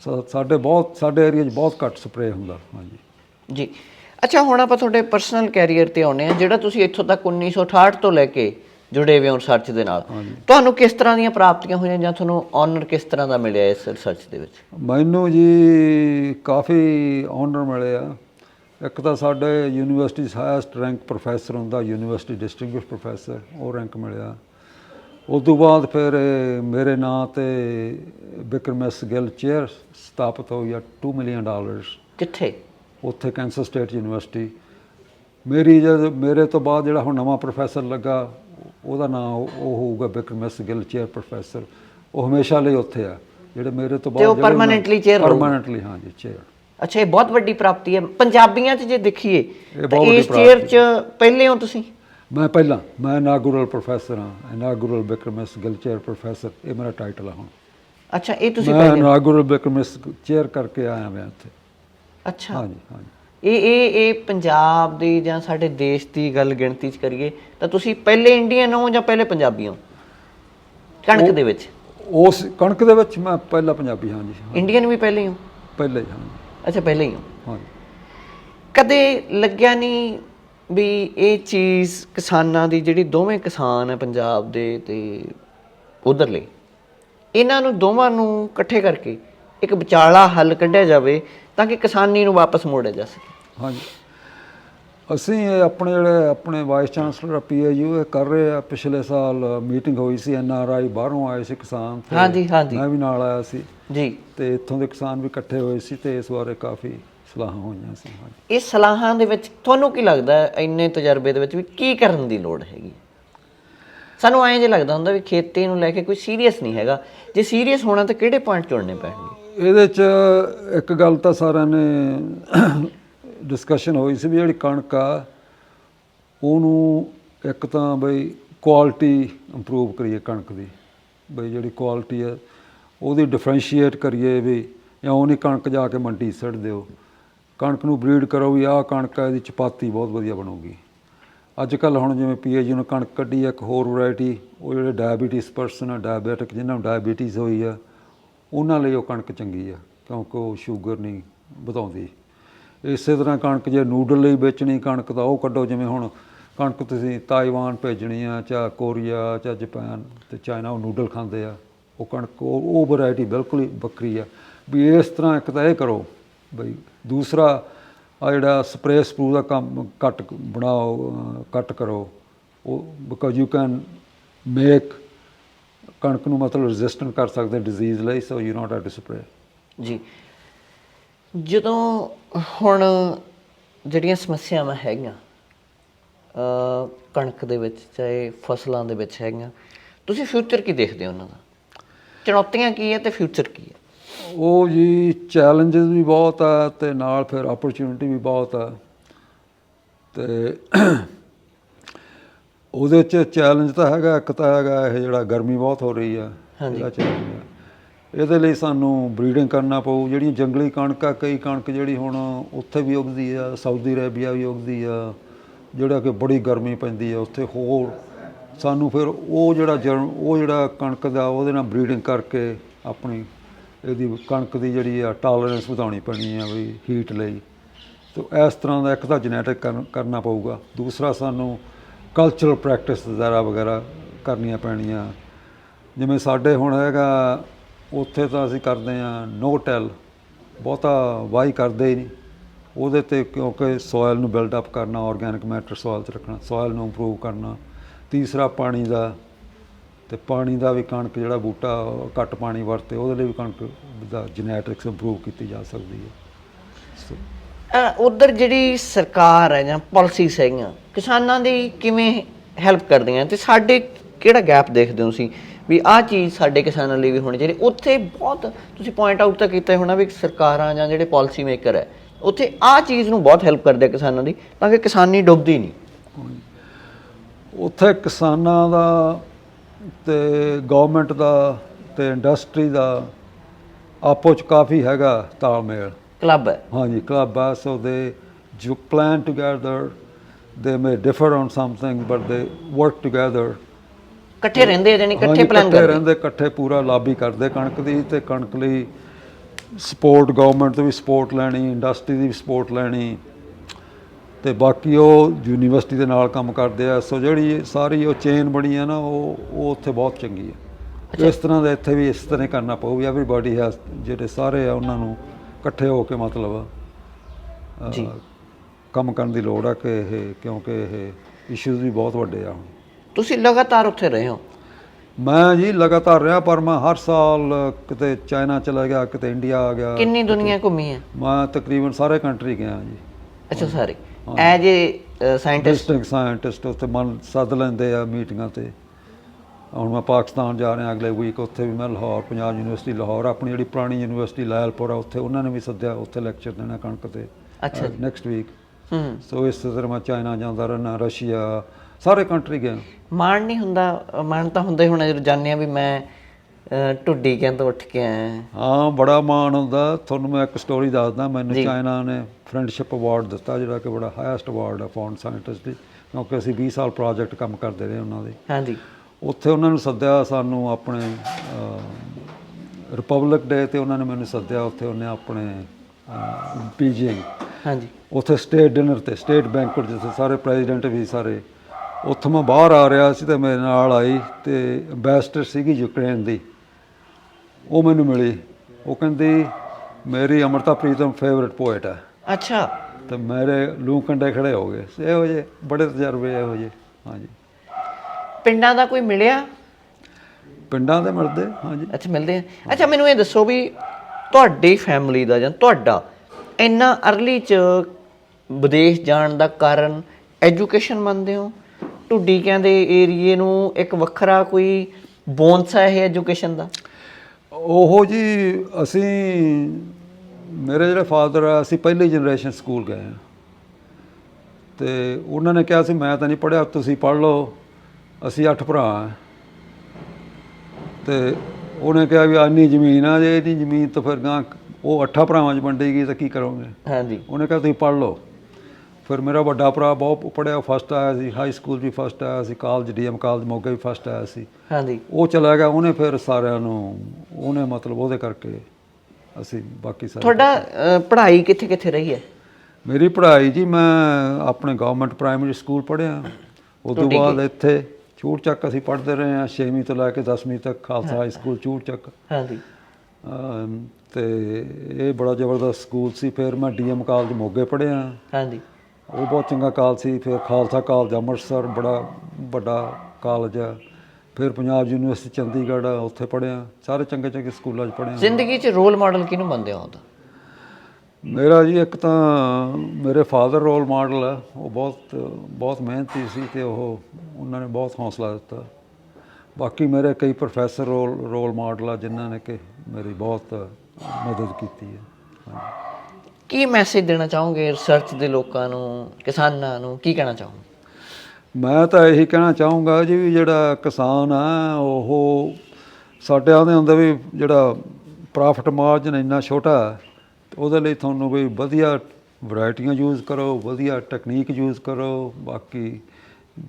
ਸਾ- ਸਾਡੇ ਬਹੁਤ ਸਾਡੇ ਏਰੀਆ 'ਚ ਬਹੁਤ ਘੱਟ ਸਪਰੇ ਹੁੰਦਾ ਹਾਂਜੀ। ਜੀ। ਅੱਛਾ ਹੁਣ ਆਪਾਂ ਤੁਹਾਡੇ ਪਰਸਨਲ ਕੈਰੀਅਰ ਤੇ ਆਉਨੇ ਆ ਜਿਹੜਾ ਤੁਸੀਂ ਇੱਥੋਂ ਤੱਕ 1968 ਤੋਂ ਲੈ ਕੇ ਜੁੜੇ ਹੋਏ ਹੋ ਰਿਸਰਚ ਦੇ ਨਾਲ। ਤੁਹਾਨੂੰ ਕਿਸ ਤਰ੍ਹਾਂ ਦੀਆਂ ਪ੍ਰਾਪਤੀਆਂ ਹੋਈਆਂ ਜਾਂ ਤੁਹਾਨੂੰ ਆਨਰ ਕਿਸ ਤਰ੍ਹਾਂ ਦਾ ਮਿਲਿਆ ਇਸ ਰਿਸਰਚ ਦੇ ਵਿੱਚ? ਮੈਨੂੰ ਜੀ ਕਾਫੀ ਆਨਰ ਮਿਲੇ ਆ ਇੱਕ ਤਾਂ ਸਾਡੇ ਯੂਨੀਵਰਸਿਟੀ ਹਾਇਸਟ ਰੈਂਕ ਪ੍ਰੋਫੈਸਰ ਹੁੰਦਾ ਯੂਨੀਵਰਸਿਟੀ ਡਿਸਟਿੰਗੁਇਸ਼ ਪ੍ਰੋਫੈਸਰ ਉਹ ਰੈਂਕ ਮਿਲਿਆ। ਉਸ ਤੋਂ ਬਾਅਦ ਫਿਰ ਮੇਰੇ ਨਾਂ ਤੇ ਬਿਕਰਮ ਐਸ ਗਿੱਲ ਚੇਅਰ ਸਥਾਪਿਤ ਹੋਈ ਆ 2 ਮਿਲੀਅਨ ਡਾਲਰਸ ਕਿੱਥੇ? ਉੱਥੇ ਕੈਂਸਰ ਸਟੇਟ ਯੂਨੀਵਰਸਿਟੀ। ਮੇਰੀ ਜਦ ਮੇਰੇ ਤੋਂ ਬਾਅਦ ਜਿਹੜਾ ਹੁਣ ਨਵਾਂ ਪ੍ਰੋਫੈਸਰ ਲੱਗਾ ਉਹਦਾ ਨਾਮ ਉਹ ਹੋਊਗਾ Bikram S Gill chair professor ਉਹ ਹਮੇਸ਼ਾ ਲਈ ਉੱਥੇ ਆ। ਜਿਹੜੇ ਮੇਰੇ ਤੋਂ ਬਾਅਦ permanently chair ਰਹੂਗਾ? ਪਰਮਾਨੈਂਟਲੀ ਹਾਂ ਜੀ ਚੇਅਰ ਅੱਛਾ ਇਹ ਬਹੁਤ ਵੱਡੀ ਪ੍ਰਾਪਤੀ ਹੈ। ਪੰਜਾਬੀਆਂ 'ਚ ਜੇ ਦੇਖੀਏ ਤਾਂ ਇਸ ਚੇਅਰ 'ਚ ਪਹਿਲੇ ਹੋ ਤੁਸੀਂ? ਮੈਂ ਪਹਿਲਾਂ ਮੈਂ ਇਨਾਗੂਰਲ ਪ੍ਰੋਫੈਸਰ ਹਾਂ inaugural Bikram S Gill chair professor ਇਹ ਮੇਰਾ ਟਾਈਟਲ ਆ ਹੁਣ। ਅੱਛਾ ਇਹ ਤੁਸੀਂ ਮੈਂ ਪਹਿਲੇ। ਇਨਾਗੂਰਲ ਬਿਕਰਮਸ ਚੇਅਰ ਕਰਕੇ ਆਇਆ ਮੈਂ ਇੱਥੇ। ਅੱਛਾ। ਹਾਂਜੀ ਹਾਂਜੀ। ਇਹ ਇਹ ਇਹ ਪੰਜਾਬ ਦੀ ਜਾਂ ਸਾਡੇ ਦੇਸ਼ ਦੀ ਗੱਲ ਗਿਣਤੀ 'ਚ ਕਰੀਏ ਤਾਂ ਤੁਸੀਂ ਪਹਿਲੇ ਇੰਡੀਅਨ ਹੋ ਜਾਂ ਪਹਿਲੇ ਪੰਜਾਬੀ ਹੋ? ਕਣਕ ਦੇ ਵਿੱਚ। ਉਸ ਕਣਕ ਦੇ ਵਿੱਚ ਮੈਂ ਪਹਿਲਾ ਪੰਜਾਬੀ ਹਾਂ ਜੀ ਹਾਂ, ਇੰਡੀਅਨ ਵੀ ਪਹਿਲੇ ਹੀ ਹੋ? ਪਹਿਲੇ ਹੀ ਹਾਂ ਜੀ, ਅੱਛਾ ਪਹਿਲੇ ਹੀ ਹੋ। ਹਾਂਜੀ। ਕਦੇ ਲੱਗਿਆ ਨਹੀਂ ਵੀ ਇਹ ਚੀਜ਼ ਕਿਸਾਨਾਂ ਦੀ ਜਿਹੜੀ ਦੋਵੇਂ ਕਿਸਾਨ ਹੈ ਪੰਜਾਬ ਦੇ ਤੇ ਉਧਰਲੇ ਇਹਨਾਂ ਨੂੰ ਦੋਵਾਂ ਨੂੰ ਇਕੱਠੇ ਕਰਕੇ ਇੱਕ ਵਿਚਾਲਾ ਹੱਲ ਕੱਢਿਆ ਜਾਵੇ ਤਾਂ ਕਿ ਕਿਸਾਨੀ ਨੂੰ ਵਾਪਸ ਮੋੜਿਆ ਜਾ ਸਕੇ। ਹਾਂਜੀ। ਅਸੀਂ ਆਪਣੇ ਜਿਹੜੇ ਆਪਣੇ ਵਾਈਸ ਚਾਂਸਲਰ ਪੀਏਯੂ ਇਹ ਕਰ ਰਹੇ ਆ। ਪਿਛਲੇ ਸਾਲ ਮੀਟਿੰਗ ਹੋਈ ਸੀ ਐਨਆਰਆਈ ਬਾਹਰੋਂ ਆਏ ਸੀ ਕਿਸਾਨ ਤੇ ਹਾਂਜੀ, ਹਾਂਜੀ। ਮੈਂ ਵੀ ਨਾਲ ਆਇਆ ਸੀ। ਜੀ। ਤੇ ਇੱਥੋਂ ਦੇ ਕਿਸਾਨ ਵੀ ਇਕੱਠੇ ਹੋਏ ਸੀ ਤੇ ਇਸ ਬਾਰੇ ਕਾਫੀ ਸਲਾਹਾਂ ਹੋਈਆਂ ਸੀ ਹਾਂਜੀ। ਇਹ ਸਲਾਹਾਂ ਦੇ ਵਿੱਚ ਤੁਹਾਨੂੰ ਕੀ ਲੱਗਦਾ ਹੈ ਇੰਨੇ ਤਜਰਬੇ ਦੇ ਵਿੱਚ ਵੀ ਕੀ ਕਰਨ ਦੀ ਲੋੜ ਹੈਗੀ? ਸਾਨੂੰ ਐਂ ਜੇ ਲੱਗਦਾ ਹੁੰਦਾ ਵੀ ਖੇਤੀ ਨੂੰ ਲੈ ਕੇ ਕੋਈ ਸੀਰੀਅਸ ਨਹੀਂ ਹੈਗਾ। ਜੇ ਸੀਰੀਅਸ ਹੋਣਾ ਤਾਂ ਕਿਹੜੇ ਪੁਆਇੰਟ ਚੁਣਨੇ ਪੈਣਗੇ? ਇਹਦੇ ਚ ਇੱਕ ਗੱਲ ਤਾਂ ਸਾਰਿਆਂ ਨੇ ਡਿਸਕਸ਼ਨ ਹੋਈ ਸੀ ਵੀ ਜਿਹੜੀ ਕਣਕ ਆ ਉਹਨੂੰ ਇੱਕ ਤਾਂ ਬਈ ਕੁਆਲਿਟੀ ਇੰਪਰੂਵ ਕਰੀਏ ਕਣਕ ਦੀ। ਬਈ ਜਿਹੜੀ ਕੁਆਲਿਟੀ ਹੈ ਉਹਦੀ ਡਿਫਰੈਂਸ਼ੀਏਟ ਕਰੀਏ ਵੀ ਜਾਂ ਉਹ ਨਹੀਂ ਕਣਕ ਜਾ ਕੇ ਮੰਡੀ ਸੜ ਦਿਓ। ਕਣਕ ਨੂੰ ਬਰੀਡ ਕਰੋ ਵੀ ਆਹ ਕਣਕ ਆ ਇਹਦੀ ਚਪਾਤੀ ਬਹੁਤ ਵਧੀਆ ਬਣੂਗੀ। ਅੱਜ ਕੱਲ ਹੁਣ ਜਿਵੇਂ ਪੀਏਜੀ ਨੂੰ ਕਣਕ ਕੱਢੀ ਆ, ਇੱਕ ਹੋਰ ਵੈਰਾਈਟੀ ਉਹ ਜਿਹੜੇ ਡਾਇਬੀਟਿਸ ਪਰਸਨ ਆ ਡਾਇਬੀਟਿਕ ਜਿਨ੍ਹਾਂ ਨੂੰ ਡਾਇਬੀਟਿਸ ਹੋਈ ਆ ਉਹਨਾਂ ਲਈ ਉਹ ਕਣਕ ਚੰਗੀ ਆ ਕਿਉਂਕਿ ਉਹ ਸ਼ੂਗਰ ਨਹੀਂ ਵਧਾਉਂਦੀ। ਇਸੇ ਤਰ੍ਹਾਂ ਕਣਕ ਜੇ ਨੂਡਲ ਲਈ ਵੇਚਣੀ ਕਣਕ ਤਾਂ ਉਹ ਕੱਢੋ ਜਿਵੇਂ ਹੁਣ ਕਣਕ ਤੁਸੀਂ ਤਾਈਵਾਨ ਭੇਜਣੀ ਆ ਚਾਹ ਕੋਰੀਆ ਚਾਹ ਜਾਪਾਨ ਤੇ ਚਾਈਨਾ ਉਹ ਨੂਡਲ ਖਾਂਦੇ ਆ ਉਹ ਕਣਕ ਉਹ ਉਹ ਵੈਰਾਈਟੀ ਬਿਲਕੁਲ ਹੀ ਵੱਖਰੀ ਆ। ਵੀ ਇਸ ਤਰ੍ਹਾਂ ਇੱਕ ਤਾਂ ਇਹ ਕਰੋ ਬਈ ਦੂਸਰਾ ਆ ਜਿਹੜਾ ਸਪਰੇਅ ਸਪਰੂ ਦਾ ਕੰਮ ਕੱਟ ਬਣਾਓ ਕੱਟ ਕਰੋ, ਉਹ ਬਿਕਾਜ਼ ਯੂ ਕੈਨ ਮੇਕ ਕਣਕ ਨੂੰ ਮਤਲਬ ਰੈਜ਼ਿਸਟੈਂਟ ਕਰ ਸਕਦੇ ਡਿਜ਼ੀਜ਼ ਲਈ so you not have to spray ਜੀ। ਜਦੋਂ ਹੁਣ ਜਿਹੜੀਆਂ ਸਮੱਸਿਆਵਾਂ ਹੈਗੀਆਂ ਅ ਕਣਕ ਦੇ ਵਿੱਚ ਚਾਹੇ ਫਸਲਾਂ ਦੇ ਵਿੱਚ ਹੈਗੀਆਂ, ਤੁਸੀਂ ਫਿਊਚਰ ਕੀ ਦੇਖਦੇ ਹੋ ਉਹਨਾਂ ਦਾ? ਚੁਣੌਤੀਆਂ ਕੀ ਹੈ ਤੇ ਫਿਊਚਰ ਕੀ ਹੈ? ਉਹ ਜੀ ਚੈਲੰਜਸ ਵੀ ਬਹੁਤ ਆ ਤੇ ਨਾਲ ਫਿਰ ਓਪਰਚ्युनिटी ਵੀ ਬਹੁਤ ਆ। ਤੇ ਉਹਦੇ ਚ ਚੈਲੰਜ ਤਾਂ ਹੈਗਾ ਇੱਕ ਤਾਂ ਹੈਗਾ ਇਹ ਜਿਹੜਾ ਗਰਮੀ ਬਹੁਤ ਹੋ ਰਹੀ ਆ ਇਹਦਾ ਇਹਦੇ ਲਈ ਸਾਨੂੰ ਬਰੀਡਿੰਗ ਕਰਨਾ ਪਊ ਜਿਹੜੀਆਂ ਜੰਗਲੀ ਕਣਕ ਆ ਕਈ ਕਣਕ ਜਿਹੜੀ ਹੁਣ ਉੱਥੇ ਵੀ ਉਗਦੀ ਆ ਸਾਊਦੀ ਅਰੇਬੀਆ ਵੀ ਉਗਦੀ ਆ ਜਿਹੜਾ ਕਿ ਬੜੀ ਗਰਮੀ ਪੈਂਦੀ ਆ ਉੱਥੇ ਹੋਰ। ਸਾਨੂੰ ਫਿਰ ਉਹ ਜਿਹੜਾ ਉਹ ਜਿਹੜਾ ਕਣਕ ਦਾ ਉਹਦੇ ਨਾਲ ਬਰੀਡਿੰਗ ਕਰਕੇ ਆਪਣੀ ਇਹਦੀ ਕਣਕ ਦੀ ਜਿਹੜੀ ਆ ਟਾਲਰੈਂਸ ਵਧਾਉਣੀ ਪੈਣੀ ਆ ਵੀ ਹੀਟ ਲਈ। ਤੋ ਇਸ ਤਰ੍ਹਾਂ ਦਾ ਇੱਕ ਤਾਂ ਜੈਨੇਟਿਕ ਕਰਨਾ ਪਊਗਾ। ਦੂਸਰਾ ਸਾਨੂੰ ਕਲਚਰਲ ਪ੍ਰੈਕਟਿਸ ਵਗੈਰਾ ਵਗੈਰਾ ਕਰਨੀਆਂ ਪੈਣੀਆਂ। ਜਿਵੇਂ ਸਾਡੇ ਹੁਣ ਹੈਗਾ, ਉੱਥੇ ਤਾਂ ਅਸੀਂ ਕਰਦੇ ਆ ਨੋ ਟੈਲ ਬਹੁਤਾ ਵਾਹੀ ਕਰਦੇ ਹੀ ਨਹੀਂ। ਉਹਦੇ ਤੇ ਕਿਉਂਕਿ ਸੋਇਲ ਨੂੰ ਬਿਲਡ ਅਪ ਕਰਨਾ ਆਰਗੈਨਿਕ ਮੈਟਰ ਸੋਇਲ 'ਚ ਰੱਖਣਾ ਸੋਇਲ ਨੂੰ ਇੰਪਰੂਵ ਕਰਨਾ। ਤੀਸਰਾ ਪਾਣੀ ਦਾ ਤੇ ਪਾਣੀ ਦਾ ਵੀ ਕਣਕ ਜਿਹੜਾ ਬੂਟਾ ਘੱਟ ਪਾਣੀ ਵਰਤੇ ਉਹਦੇ ਲਈ ਵੀ ਕਣਕ ਦਾ ਜੈਨੇਟਿਕਸ ਇੰਪਰੂਵ ਕੀਤੀ ਜਾ ਸਕਦੀ ਹੈ। ਉਧਰ ਜਿਹੜੀ ਸਰਕਾਰ ਹੈ ਜਾਂ ਪਾਲਿਸੀਜ਼ ਹੈਗੀਆਂ ਕਿਸਾਨਾਂ ਦੀ ਕਿਵੇਂ ਹੈਲਪ ਕਰਦੀਆਂ? ਤੇ ਸਾਡੇ ਕਿਹੜਾ ਗੈਪ ਦੇਖਦੇ ਹੋ ਤੁਸੀਂ? ਵੀ ਆਹ ਚੀਜ਼ ਸਾਡੇ ਕਿਸਾਨਾਂ ਲਈ ਵੀ ਹੋਣੀ ਚਾਹੀਦੀ। ਉੱਥੇ ਬਹੁਤ ਤੁਸੀਂ ਪੁਆਇੰਟ ਆਊਟ ਤਾਂ ਕੀਤਾ ਹੋਣਾ ਵੀ ਸਰਕਾਰਾਂ ਜਾਂ ਜਿਹੜੇ ਪਾਲਿਸੀ ਮੇਕਰ ਹੈ ਉੱਥੇ ਆਹ ਚੀਜ਼ ਨੂੰ ਬਹੁਤ ਹੈਲਪ ਕਰਦੇ ਕਿਸਾਨਾਂ ਦੀ ਤਾਂ ਕਿ ਕਿਸਾਨੀ ਡੁੱਬਦੀ ਨਹੀਂ। ਉੱਥੇ ਕਿਸਾਨਾਂ ਦਾ ਤੇ ਗਵਰਨਮੈਂਟ ਦਾ ਤੇ ਇੰਡਸਟਰੀ ਦਾ ਆਪੋ ਚ ਕਾਫੀ ਹੈਗਾ ਤਾਲਮੇਲ। ਕਲੱਬ। ਹੈ ਹਾਂਜੀ ਕਲੱਬ ਆ ਸੋ ਦੇ ਜੋ plan together they may differ on something but they work together ਇਕੱਠੇ ਰਹਿੰਦੇ ਜਾਨੀ ਇਕੱਠੇ ਪਲਾਨ ਕਰਦੇ। ਰਹਿੰਦੇ ਇਕੱਠੇ ਪੂਰਾ ਲਾਬੀ ਕਰਦੇ ਕਣਕ ਦੀ ਤੇ ਕਣਕ ਲਈ ਸਪੋਰਟ ਗਵਰਨਮੈਂਟ ਤੋਂ ਵੀ ਸਪੋਰਟ ਲੈਣੀ ਇੰਡਸਟਰੀ ਦੀ ਵੀ ਸਪੋਰਟ ਲੈਣੀ। ਤੇ ਬਾਕੀ ਉਹ ਯੂਨੀਵਰਸਿਟੀ ਦੇ ਨਾਲ ਕੰਮ ਕਰਦੇ ਆ ਸੋ ਜਿਹੜੀ ਸਾਰੀ ਉਹ ਚੇਨ ਬਣੀ ਆ ਨਾ ਉਹ ਉਹ ਉੱਥੇ ਬਹੁਤ ਚੰਗੀ ਆ। ਇਸ ਤਰ੍ਹਾਂ ਦਾ ਇੱਥੇ ਵੀ ਇਸ ਤਰ੍ਹਾਂ ਕਰਨਾ ਪਊ ਵੀ ਐਵਰੀਬਾਡੀ ਹੈਜ਼ ਜਿਹੜੇ ਸਾਰੇ ਆ ਉਹਨਾਂ ਨੂੰ ਇਕੱਠੇ ਹੋ ਕੇ ਮਤਲਬ ਜੀ। ਕੰਮ ਕਰਨ ਦੀ ਲੋੜ ਆ ਕਿ ਇਹ ਕਿਉਂਕਿ ਇਹ ਇਸ਼ੂਜ਼ ਵੀ ਬਹੁਤ ਵੱਡੇ ਆ ਤੁਸੀਂ ਲਗਾਤਾਰ ਉੱਥੇ ਰਹੇ ਹੋ? ਮੈਂ ਜੀ ਲਗਾਤਾਰ ਰਿਹਾ ਪਰ ਮੈਂ ਹਰ ਸਾਲ ਕਿਤੇ ਚਾਈਨਾ ਚਲਾ ਗਿਆ ਕਿਤੇ ਇੰਡੀਆ ਆ ਗਿਆ। ਕਿੰਨੀ ਦੁਨੀਆ ਘੁੰਮੀ ਹੈ? ਮੈਂ ਤਕਰੀਬਨ ਸਾਰੇ ਕੰਟਰੀ ਗਿਆ ਜੀ। ਅੱਛਾ ਸਾਰੇ। As a scientist district scientist ਉੱਥੇ ਮਨ ਸੱਦ ਲੈਂਦੇ ਆ ਮੀਟਿੰਗਾਂ ਤੇ। ਹੁਣ ਮੈਂ ਪਾਕਿਸਤਾਨ ਜਾ ਰਿਹਾ ਅਗਲੇ ਵੀਕ ਉੱਥੇ ਵੀ ਮੈਂ ਲਾਹੌਰ ਪੰਜਾਬ ਯੂਨੀਵਰਸਿਟੀ ਲਾਹੌਰ ਆਪਣੀ ਜਿਹੜੀ ਪੁਰਾਣੀ ਯੂਨੀਵਰਸਿਟੀ ਲਾਇਲਪੁਰ ਆ ਉੱਥੇ ਉਹਨਾਂ ਨੇ ਵੀ ਸੱਦਿਆ ਉੱਥੇ ਲੈਕਚਰ ਦੇਣਾ ਕਣਕ ਤੇ ਅੱਛਾ ਨੈਕਸਟ ਵੀਕ ਹੂੰ। ਸੋ ਇਸ ਤਰ੍ਹਾਂ ਮੈਂ ਚਾਈਨਾ ਜਾਂਦਾ ਰਹਿਣਾ ਰਸ਼ੀਆ ਸਾਰੇ ਕੰਟਰੀ ਗਿਆ। ਮਾਣ ਨਹੀਂ ਹੁੰਦਾ ਮਾਣ ਤਾਂ ਹੁੰਦਾ ਹੀ ਹੋਣਾ ਜਦੋਂ ਜਾਣਿਆ ਵੀ ਮੈਂ ਢੁੱਡੀ ਕਹਿੰਦਾ ਉੱਠ ਕੇ ਆਇਆ। ਹਾਂ ਬੜਾ ਮਾਣ ਹੁੰਦਾ। ਤੁਹਾਨੂੰ ਮੈਂ ਇੱਕ ਸਟੋਰੀ ਦੱਸਦਾ। ਮੈਨੂੰ ਚਾਈਨਾ ਨੇ ਫਰੈਂਡਸ਼ਿਪ ਅਵਾਰਡ ਦਿੱਤਾ ਜਿਹੜਾ ਕਿ ਬੜਾ ਹਾਈਐਸਟ ਅਵਾਰਡ ਹੈ ਫੌਰਨ ਸਾਇੰਟਿਸਟ ਦੀ ਕਿਉਂਕਿ ਅਸੀਂ 20 ਸਾਲ ਪ੍ਰੋਜੈਕਟ ਕੰਮ ਕਰਦੇ ਰਹੇ ਉਹਨਾਂ ਦੇ। ਹਾਂਜੀ ਉੱਥੇ ਉਹਨਾਂ ਨੂੰ ਸੱਦਿਆ ਸਾਨੂੰ ਆਪਣੇ ਰਿਪਬਲਿਕ ਡੇ ਤੇ ਉਹਨਾਂ ਨੇ ਮੈਨੂੰ ਸੱਦਿਆ ਉੱਥੇ ਉਹਨੇ ਆਪਣੇ ਪੀਜੀਆਈ ਹਾਂਜੀ ਉੱਥੇ ਸਟੇਟ ਡਿਨਰ ਤੇ ਸਟੇਟ ਬੈਂਕਟ ਜਿੱਥੇ ਸਾਰੇ ਪ੍ਰੈਜ਼ੀਡੈਂਟ ਵੀ ਸਾਰੇ ਉੱਥੇ ਮੈਂ ਬਾਹਰ ਆ ਰਿਹਾ ਸੀ ਤੇ ਮੇਰੇ ਨਾਲ ਆਈ ਤੇ ਐਮਬੈਸਡਰ ਸੀਗੀ ਯੂਕਰੇਨ ਦੀ। ਉਹ ਮੈਨੂੰ ਮਿਲੀ। ਉਹ ਕਹਿੰਦੀ ਮੇਰੀ ਅਮਰਤਾ ਪ੍ਰੀਤਮ ਫੇਵਰਿਟ ਪੋਇਟ ਹੈ। ਅੱਛਾ। ਤੇ ਮੇਰੇ ਲੂ ਕੰਡੇ ਖੜੇ ਹੋ ਗਏ। ਇਹੋ ਜਿਹੇ ਬੜੇ ਤਜਰਬੇ ਇਹੋ ਜਿਹੇ। ਹਾਂਜੀ। ਪਿੰਡਾਂ ਦਾ ਕੋਈ ਮਿਲਿਆ? ਪਿੰਡਾਂ ਦੇ ਮਿਲਦੇ ਹਾਂਜੀ। ਅੱਛਾ ਮਿਲਦੇ ਆ। ਅੱਛਾ ਮੈਨੂੰ ਇਹ ਦੱਸੋ ਵੀ ਤੁਹਾਡੀ ਫੈਮਿਲੀ ਦਾ ਜਾਂ ਤੁਹਾਡਾ ਇੰਨਾ ਅਰਲੀ ਚ ਵਿਦੇਸ਼ ਜਾਣ ਦਾ ਕਾਰਨ ਐਜੂਕੇਸ਼ਨ ਮੰਨਦੇ ਹੋ? ਢੁੱਡੀ ਕਹਿੰਦੇ ਏਰੀਏ ਨੂੰ ਇੱਕ ਵੱਖਰਾ ਕੋਈ ਬੋਨਸ ਹੈ ਇਹ ਐਜੂਕੇਸ਼ਨ ਦਾ? ਉਹ ਜੀ ਅਸੀਂ ਮੇਰੇ ਜਿਹੜੇ ਫਾਦਰ ਆ ਅਸੀਂ ਪਹਿਲੀ ਜਨਰੇਸ਼ਨ ਸਕੂਲ ਗਏ ਆ ਤੇ ਉਹਨਾਂ ਨੇ ਕਿਹਾ ਸੀ ਮੈਂ ਤਾਂ ਨਹੀਂ ਪੜਿਆ ਤੁਸੀਂ ਪੜ ਲਓ ਅਸੀਂ ਅੱਠ ਭਰਾ ਆ ਤੇ ਉਹਨੇ ਕਿਹਾ ਵੀ ਆਨੀ ਜ਼ਮੀਨ ਆ ਜੇ ਇਹਦੀ ਜ਼ਮੀਨ ਤਾਂ ਫਿਰ ਗਾਂ ਉਹ ਅੱਠਾਂ ਭਰਾਵਾਂ 'ਚ ਵੰਡੇਗੀ ਤਾਂ ਕੀ ਕਰੋਗੇ? ਹਾਂਜੀ। ਉਹਨੇ ਕਿਹਾ ਤੁਸੀਂ ਪੜ ਲਓ। ਫਿਰ ਮੇਰਾ ਵੱਡਾ ਭਰਾ ਬਹੁਤ ਪੜਿਆ ਫਸਟ ਆਇਆ ਸੀ ਹਾਈ ਸਕੂਲ ਵੀ ਫਸਟ ਆਇਆ ਸੀ ਕਾਲਜ ਡੀਐਮ ਕਾਲਜ ਮੋਗੇ ਵੀ ਫਸਟ ਆਇਆ ਸੀ। ਹਾਂਜੀ। ਉਹ ਚਲਾ ਗਿਆ ਉਹਨੇ ਫਿਰ ਸਾਰਿਆਂ ਨੂੰ ਉਹਨੇ ਮਤਲਬ ਉਹਦੇ ਕਰਕੇ ਅਸੀਂ ਬਾਕੀ ਸਾਰੇ ਤੁਹਾਡਾ ਅ, ਪੜ੍ਹਾਈ ਕਿੱਥੇ ਕਿੱਥੇ ਰਹੀ ਹੈ? ਮੇਰੀ ਪੜ੍ਹਾਈ ਜੀ ਮੈਂ ਆਪਣੇ ਗਵਰਨਮੈਂਟ ਪ੍ਰਾਇਮਰੀ ਸਕੂਲ ਪੜ੍ਹਿਆ। ਉਸ ਤੋਂ ਬਾਅਦ ਇੱਥੇ ਚੂੜ ਚੱਕ ਅਸੀਂ ਪੜ੍ਹਦੇ ਰਹੇ ਹਾਂ 6ਵੀਂ ਤੋਂ ਲੈ ਕੇ 10ਵੀਂ ਤੱਕ ਖਾਲਸਾ ਹਾਈ ਸਕੂਲ ਚੂੜ ਚੱਕ। ਹਾਂਜੀ। ਅਮ ਤੇ ਇਹ ਬੜਾ ਜ਼ਬਰਦਸਤ ਸਕੂਲ ਸੀ ਫਿਰ ਮੈਂ ਡੀਐਮ ਕਾਲਜ ਮੋਗੇ ਪੜ੍ਹਿਆ। ਹਾਂਜੀ। ਉਹ ਬਹੁਤ ਚੰਗਾ ਕਾਲਜ ਸੀ ਫਿਰ ਖਾਲਸਾ ਕਾਲਜ ਅੰਮ੍ਰਿਤਸਰ ਬੜਾ ਵੱਡਾ ਕਾਲਜ ਆ। ਫਿਰ ਪੰਜਾਬ ਯੂਨੀਵਰਸਿਟੀ ਚੰਡੀਗੜ੍ਹ ਆ, ਉੱਥੇ ਪੜ੍ਹਿਆ ਸਾਰੇ ਚੰਗੇ ਚੰਗੇ ਸਕੂਲਾਂ 'ਚ ਪੜ੍ਹਿਆ। ਜ਼ਿੰਦਗੀ 'ਚ ਰੋਲ ਮਾਡਲ ਕਿਹਨੂੰ ਮੰਨਦੇ ਹੋ? ਤਾਂ ਮੇਰਾ ਜੀ ਇੱਕ ਤਾਂ ਮੇਰੇ ਫਾਦਰ ਰੋਲ ਮਾਡਲ ਹੈ ਉਹ ਬਹੁਤ ਬਹੁਤ ਮਿਹਨਤੀ ਸੀ ਤੇ ਉਹ ਉਹਨਾਂ ਨੇ ਬਹੁਤ ਹੌਸਲਾ ਦਿੱਤਾ। ਬਾਕੀ ਮੇਰੇ ਕਈ ਪ੍ਰੋਫੈਸਰ ਰੋਲ ਰੋਲ ਮਾਡਲ ਆ ਜਿਨ੍ਹਾਂ ਨੇ ਕਿ ਮੇਰੀ ਬਹੁਤ ਮਦਦ ਕੀਤੀ ਹੈ ਹਾਂਜੀ। ਕੀ ਮੈਸੇਜ ਦੇਣਾ ਚਾਹੋਗੇ ਰਿਸਰਚ ਦੇ ਲੋਕਾਂ ਨੂੰ ਕਿਸਾਨਾਂ ਨੂੰ? ਕੀ ਕਹਿਣਾ ਚਾਹੋਗੇ? ਮੈਂ ਤਾਂ ਇਹੀ ਕਹਿਣਾ ਚਾਹੂੰਗਾ ਜੀ ਵੀ ਜਿਹੜਾ ਕਿਸਾਨ ਆ ਉਹ ਸਾਡੇ ਆਉਂਦੇ ਹੁੰਦੇ ਵੀ ਜਿਹੜਾ ਪ੍ਰੋਫਿਟ ਮਾਰਜਨ ਇੰਨਾ ਛੋਟਾ ਉਹਦੇ ਲਈ ਤੁਹਾਨੂੰ ਵੀ ਵਧੀਆ ਵੈਰਾਈਟੀਆਂ ਯੂਜ਼ ਕਰੋ ਵਧੀਆ ਟੈਕਨੀਕ ਯੂਜ਼ ਕਰੋ ਬਾਕੀ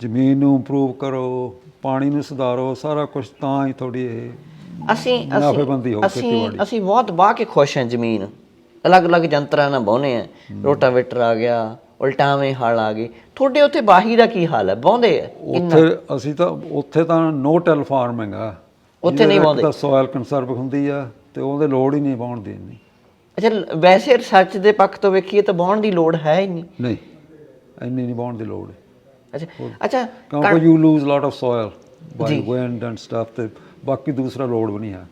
ਜ਼ਮੀਨ ਨੂੰ ਇੰਪਰੂਵ ਕਰੋ ਪਾਣੀ ਨੂੰ ਸੁਧਾਰੋ ਸਾਰਾ ਕੁਝ ਤਾਂ ਹੀ ਥੋੜੀ ਇਹ ਅਸੀਂ ਅਸੀਂ ਖੇਤੀਬਾੜੀ। ਅਸੀਂ ਬਹੁਤ ਵਾਹ ਕੇ ਖੁਸ਼ ਹਾਂ ਜ਼ਮੀਨ। ਅਲੱਗ-ਅਲੱਗ ਜੰਤਰਾਂ ਨਾਲ ਵਾਹੁੰਦੇ ਆ। ਰੋਟਾਵੇਟਰ ਆ ਗਿਆ ਉਲਟਾਵੇਂ ਹਲ ਆ ਗਏ। ਤੁਹਾਡੇ ਉੱਥੇ ਬਾਹੀ ਦਾ ਕੀ ਹਾਲ ਹੈ ਵਾਹੁੰਦੇ ਆ? ਉੱਥੇ ਅਸੀਂ ਤਾਂ ਉੱਥੇ ਤਾਂ ਨੋ ਟੈਲ ਫਾਰਮਿੰਗ ਆ ਉੱਥੇ ਨਹੀਂ ਵਾਹੁੰਦੇ। ਤਾਂ ਸੋਇਲ ਕੰਸਰਵ ਹੁੰਦੀ ਆ ਤੇ ਉਹਦੇ ਲੋੜ ਹੀ ਨਹੀਂ ਪਾਉਣ ਦੀ ਇੰਨੀ। ਅੱਛਾ ਵੈਸੇ ਰਿਸਰਚ ਦੇ ਪੱਖ ਤੋਂ ਵੇਖੀਏ ਤਾਂ ਵਾਹੁਣ ਦੀ ਲੋੜ ਹੈ ਹੀ ਨਹੀਂ। ਨਹੀਂ ਇੰਨੀ ਨਹੀਂ ਪਾਉਣ ਦੀ ਲੋੜ। ਅੱਛਾ ਅੱਛਾ ਕਿਉਂਕਿ you lose lot of soil by wind and stuff ਤੇ ਬਾਕੀ ਦੂਸਰਾ ਲੋਡ ਵੀ ਨਹੀਂ ਹੈ।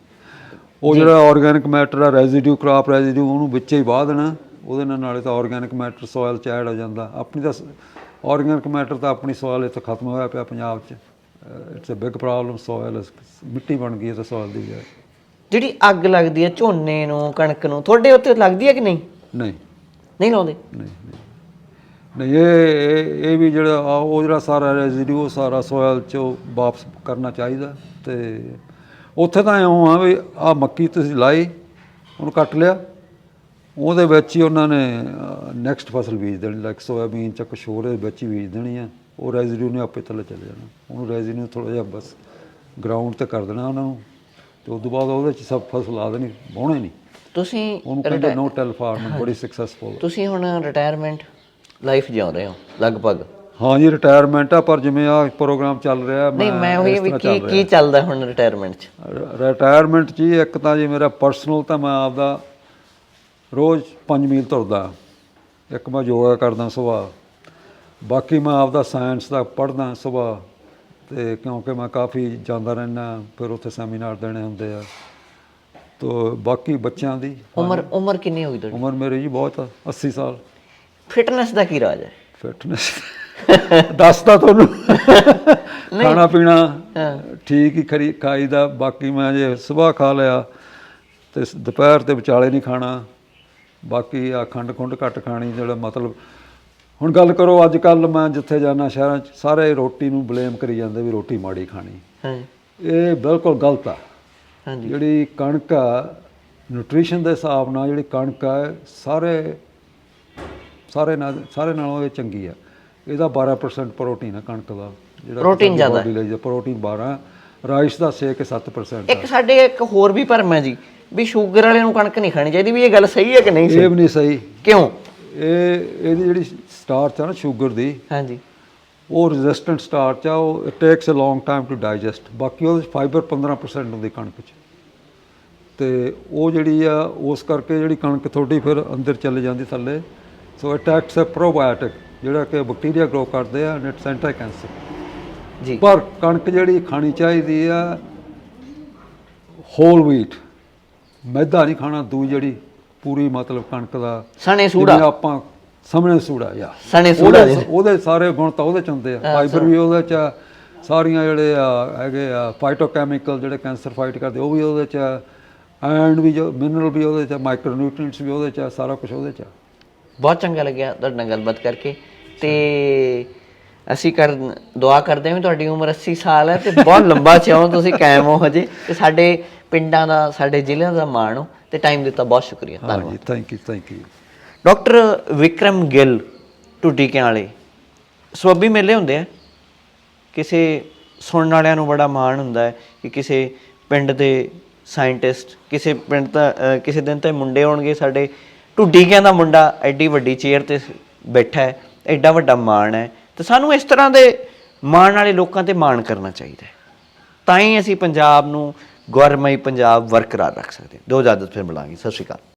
ਉਹ ਜਿਹੜਾ ਆਰਗੈਨਿਕ ਮੈਟਰ ਆ ਰੈਜ਼ੀਡਿਊ ਕ੍ਰਾਪ ਰੈਜ਼ੀਡਿਊ ਉਹਨੂੰ ਵਿੱਚੇ ਹੀ ਵਾਹ ਦੇਣਾ। ਉਹਦੇ ਨਾਲ ਨਾਲੇ ਤਾਂ ਆਰਗੈਨਿਕ ਮੈਟਰ ਸੋਇਲ ਚ ਐਡ ਹੋ ਜਾਂਦਾ। ਆਪਣੀ ਤਾਂ ਆਰਗੈਨਿਕ ਮੈਟਰ ਤਾਂ ਆਪਣੀ ਸੋਇਲ ਇੱਥੇ ਖਤਮ ਹੋਇਆ ਪਿਆ ਪੰਜਾਬ ਚ। It's a big problem soil ਮਿੱਟੀ ਬਣ ਗਈ ਹੈ ਤਾਂ ਸੋਇਲ ਦੀ ਜਿਹੜੀ ਅੱਗ ਲੱਗਦੀ ਹੈ ਝੋਨੇ ਨੂੰ ਕਣਕ ਨੂੰ ਤੁਹਾਡੇ ਉੱਥੇ ਲੱਗਦੀ ਹੈ ਕਿ ਨਹੀਂ? ਨਹੀਂ। ਨਹੀਂ ਲਾਉਂਦੇ? ਨਹੀਂ ਨਹੀਂ। ਇਹ ਇਹ- ਵੀ ਜਿਹੜਾ ਉਹ ਜਿਹੜਾ ਸਾਰਾ ਰੈਜ਼ੀਡਿਊ ਸਾਰਾ ਸੋਇਲ ਚੋਂ ਵਾਪਸ ਕਰਨਾ ਚਾਹੀਦਾ ਤੇ ਉੱਥੇ ਤਾਂ ਇਉਂ ਆ ਵੀ ਆ ਮੱਕੀ ਤੁਸੀਂ ਲਾਈ ਉਹਨੂੰ ਕੱਟ ਲਿਆ। ਉਹਦੇ ਵਿੱਚ ਹੀ ਉਹਨਾਂ ਨੇ ਨੈਕਸਟ ਫਸਲ ਬੀਜ ਦੇਣੀ ਲਾਈਕ ਸੋਇਆਬੀਨ ਜਾਂ ਕੁਛ ਹੋਰ ਦੇ ਵਿੱਚ ਹੀ ਬੀਜ ਦੇਣੀ ਆ। ਉਹ ਰੈਜ਼ੀਡਿਊ ਨੇ ਆਪੇ ਥੱਲੇ ਚਲੇ ਜਾਣਾ। ਉਹਨੂੰ ਰੈਜ਼ੀਡਿਊ ਥੋੜਾ ਜਿਹਾ ਬਸ ਗਰਾਊਂਡ ਤੇ ਕਰ ਦੇਣਾ ਉਹਨਾਂ ਨੂੰ। ਤੇ ਉਸ ਤੋਂ ਬਾਅਦ ਉਹਦੇ ਚ ਸਭ ਫਸਲ ਲਾ ਦੇਣੀ ਵਾਹੁਣੇ ਨਹੀਂ। ਤੁਸੀਂ ਉਹਨੂੰ ਕਹਿੰਦੇ ਨੋ ਟੈਲ ਫਾਰਮਿੰਗ ਬੜੀ ਸਕਸੈਸਫੁਲ ਤੁਸੀਂ ਹੁਣ ਰਿਟਾਇਰਮੈਂਟ ਲਾਈਫ ਜਿਉ ਰਹੇ ਹੋ ਲਗਭਗ? ਹਾਂ ਜੀ ਰਿਟਾਇਰਮੈਂਟ ਆ ਪਰ ਜਿਵੇਂ ਆ ਪ੍ਰੋਗਰਾਮ ਚੱਲ ਰਿਹਾ ਨਹੀਂ ਮੈਂ ਉਹੀ ਵੀ ਕੀ ਕੀ ਚੱਲਦਾ ਹੁਣ ਰਿਟਾਇਰਮੈਂਟ 'ਚ? ਰਿਟਾਇਰਮੈਂਟ ਜੀ ਇੱਕ ਤਾਂ ਜੀ ਮੇਰਾ ਪਰਸਨਲ ਤਾਂ ਮੈਂ ਆਪਦਾ ਰੋਜ਼ 5 ਮੀਲ ਤੁਰਦਾ। ਇੱਕ ਮੈਂ ਯੋਗਾ ਕਰਦਾ ਸੁਬਾਹ। ਬਾਕੀ ਮੈਂ ਆਪਦਾ ਸਾਇੰਸ ਦਾ ਪੜ੍ਹਦਾ ਸੁਬਾਹ। ਤੇ ਕਿਉਂਕਿ ਮੈਂ ਕਾਫੀ ਜਾਂਦਾ ਰਹਿਣਾ ਫਿਰ ਉੱਥੇ ਸੈਮੀਨਾਰ ਦੇਣੇ ਹੁੰਦੇ ਆ। ਤੋ ਬਾਕੀ ਬੱਚਿਆਂ ਦੀ ਉਮਰ ਉਮਰ ਕਿੰਨੀ ਹੋਈ ਤੁਹਾਡੀ? ਉਮਰ ਮੇਰੀ ਜੀ ਬਹੁਤ ਆ 80 ਸਾਲ। ਫਿਟਨੈਸ ਦਾ ਕੀ ਰਾਜ ਹੈ? ਫਿਟਨੈਸ ਦੱਸਦਾ ਤੁਹਾਨੂੰ। ਖਾਣਾ ਪੀਣਾ ਠੀਕ ਹੀ ਖਰੀ ਖਾਈਦਾ ਬਾਕੀ ਮੈਂ ਜੇ ਸਵੇਰ ਖਾ ਲਿਆ ਤੇ ਦੁਪਹਿਰ ਤੇ ਵਿਚਾਲੇ ਨਹੀਂ ਖਾਣਾ। ਬਾਕੀ ਆ ਖੰਡ ਖੁੰਡ ਘੱਟ ਖਾਣੀ ਜਿਹੜਾ ਮਤਲਬ ਹੁਣ ਗੱਲ ਕਰੋ ਅੱਜ ਕੱਲ ਮੈਂ ਜਿੱਥੇ ਜਾਣਾ ਸ਼ਹਿਰਾਂ 'ਚ ਸਾਰੇ ਰੋਟੀ ਨੂੰ ਬਲੇਮ ਕਰੀ ਜਾਂਦੇ ਵੀ ਰੋਟੀ ਮਾੜੀ ਖਾਣੀ। ਇਹ ਬਿਲਕੁਲ ਗਲਤ ਆ। ਹਾਂਜੀ। ਜਿਹੜੀ ਕਣਕ ਆ ਨਿਊਟ੍ਰੀਸ਼ਨ ਦੇ ਹਿਸਾਬ ਨਾਲ ਜਿਹੜੀ ਕਣਕ ਆ ਸਾਰੇ ਸਾਰੇ ਨਾਲ ਸਾਰੇ ਨਾਲੋਂ ਇਹ ਚੰਗੀ ਆ। ਇਹਦਾ 12% ਪ੍ਰੋਟੀਨ ਆ ਕਣਕ ਦਾ ਜਿਹੜਾ ਪ੍ਰੋਟੀਨ ਜ਼ਿਆਦਾ ਹੈ। ਪ੍ਰੋਟੀਨ 12 ਰਾਈਸ ਦਾ 6 ਕਿ 7% ਆ। ਇੱਕ ਸਾਡੇ ਇੱਕ ਹੋਰ ਵੀ ਭਰਮ ਹੈ ਜੀ ਵੀ ਸ਼ੂਗਰ ਵਾਲੇ ਨੂੰ ਕਣਕ ਨਹੀਂ ਖਾਣੀ ਚਾਹੀਦੀ ਵੀ ਇਹ ਗੱਲ ਸਹੀ ਹੈ ਕਿ ਨਹੀਂ ਇਹ ਸਹੀ ਵੀ ਨਹੀਂ ਸਹੀ। ਕਿਉਂ? ਇਹ ਇਹਦੀ ਜਿਹੜੀ ਸਟਾਰਚ ਆ ਨਾ ਸ਼ੂਗਰ ਦੀ ਹਾਂਜੀ। ਉਹ ਰੈਜ਼ਿਸਟੈਂਟ ਸਟਾਰਚ ਆ ਉਹ it takes a long time to digest ਬਾਕੀ ਉਹਦੇ ਫਾਈਬਰ 15% ਹੁੰਦੀ ਕਣਕ 'ਚ। ਤੇ ਉਹ ਜਿਹੜੀ ਆ ਉਸ ਕਰਕੇ ਜਿਹੜੀ ਕਣਕ ਤੁਹਾਡੀ ਫਿਰ ਅੰਦਰ ਚਲੇ ਜਾਂਦੀ ਥੱਲੇ so it acts a probiotic ਜਿਹੜਾ ਕਿ ਬੈਕਟੀਰੀਆ ਗਰੋ ਕਰਦੇ ਆ ਐਂਟੀ ਕੈਂਸਰ ਜੀ। ਪਰ ਕਣਕ ਜਿਹੜੀ ਖਾਣੀ ਚਾਹੀਦੀ ਆ ਹੋਲ ਵੀਟ ਮੈਦਾ ਨਹੀਂ ਖਾਣਾ ਦੂ ਜਿਹੜੀ ਪੂਰੀ ਮਤਲਬ ਕਣਕ ਦਾ। ਸਣੇ ਸੂੜਾ। ਆਪਾਂ ਸਾਹਮਣੇ ਸੂੜਾ ਯਾ। ਸਣੇ ਸੂੜਾ ਉਹਦੇ ਸਾਰੇ ਗੁਣ ਤਾਂ ਉਹਦੇ ਚ ਹੁੰਦੇ ਆ। ਫਾਈਬਰ ਵੀ ਉਹਦੇ ਚ ਆ, ਸਾਰੀਆਂ ਜਿਹੜੇ ਆ ਹੈਗੇ ਆ ਫਾਈਟੋਕੈਮੀਕਲ ਜਿਹੜੇ ਕੈਂਸਰ ਫਾਈਟ ਕਰਦੇ ਉਹ ਵੀ ਉਹਦੇ ਚ ਐਂਡ ਵੀ ਜੋ ਮਿਨਰਲ ਵੀ ਉਹਦੇ ਚ ਮਾਈਕਰੋ ਨਿਊਟ੍ਰੀਐਂਟਸ ਵੀ ਉਹਦੇ ਚ ਆ, ਸਾਰਾ ਕੁਝ ਉਹਦੇ ਚ ਆ। ਬਹੁਤ ਚੰਗਾ ਲੱਗਿਆ ਤੁਹਾਡੇ ਨਾਲ ਗੱਲਬਾਤ ਕਰਕੇ। ਤੇ ਅਸੀਂ ਕਰ ਦੁਆ ਕਰਦੇ ਹਾਂ ਵੀ ਤੁਹਾਡੀ ਉਮਰ 80 ਸਾਲ ਹੈ ਤੇ ਬਹੁਤ ਲੰਬਾ ਚਾਹੋ ਤੁਸੀਂ ਕਾਇਮ ਹੋ ਹਜੇ। ਤੇ ਸਾਡੇ ਪਿੰਡਾਂ ਦਾ ਸਾਡੇ ਜ਼ਿਲ੍ਹਿਆਂ ਦਾ ਮਾਣ ਹੋ ਤੇ ਟਾਈਮ ਦਿੱਤਾ ਬਹੁਤ ਸ਼ੁਕਰੀਆ। ਧੰਨਵਾਦ। ਹਾਂਜੀ thank you thank you doctor Vikram Gill ਟੁੱਡੀਕਿਆਂ ਵਾਲੇ ਸਬੱਬੀ ਮੇਲੇ ਹੁੰਦੇ ਆ। ਕਿਸੇ ਸੁਣਨ ਵਾਲਿਆਂ ਨੂੰ ਬੜਾ ਮਾਣ ਹੁੰਦਾ ਹੈ ਕਿ ਕਿਸੇ ਪਿੰਡ ਦੇ ਸਾਇੰਟਿਸਟ ਕਿਸੇ ਪਿੰਡ ਦਾ ਕਿਸੇ ਦਿਨ ਤਾਂ ਮੁੰਡੇ ਹੋਣਗੇ ਸਾਡੇ ਟੁੱਡੀਕਿਆਂ ਦਾ ਮੁੰਡਾ ਐਡੀ ਵੱਡੀ ਚੇਅਰ ਤੇ ਬੈਠਾ ਹੈ, ਐਡਾ ਵੱਡਾ ਮਾਣ ਹੈ। ਤੇ ਸਾਨੂੰ ਇਸ ਤਰ੍ਹਾਂ ਦੇ ਮਾਣ ਵਾਲੇ ਲੋਕਾਂ ਤੇ ਮਾਣ ਕਰਨਾ ਚਾਹੀਦਾ ਹੈ। ਤਾਂ ਹੀ ਅਸੀਂ ਪੰਜਾਬ ਨੂੰ ਗੌਰਮਈ ਪੰਜਾਬ ਬਰਕਰਾਰ ਰੱਖ ਸਕਦੇ ਹਾਂ। ਦੋ ਇਜਾਜ਼ਤ ਫਿਰ ਮਿਲਾਂਗੇ। ਸਤਿ ਸ਼੍ਰੀ ਅਕਾਲ।